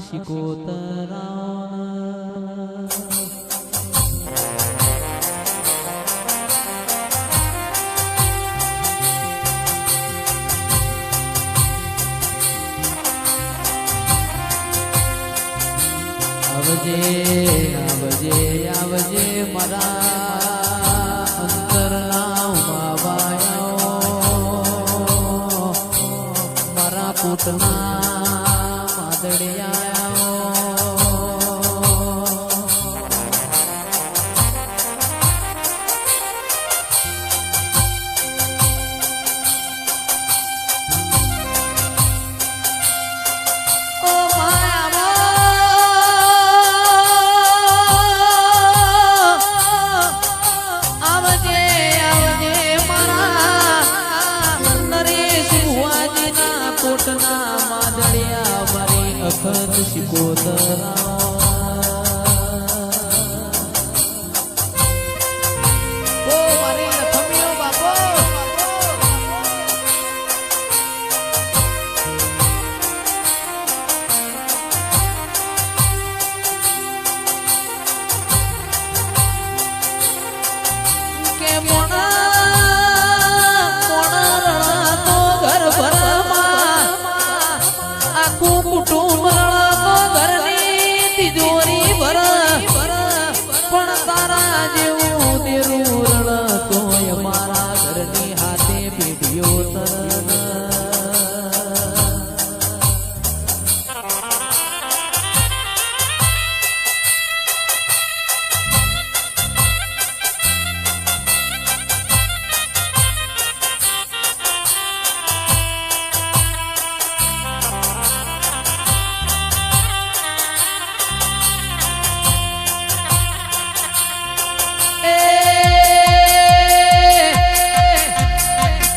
શિકોતરા આવજે આવજે આવજે મરા મારા પૂતના માદડિયાઓ કોટના માદળિયા મારી અખત શિકોતરા.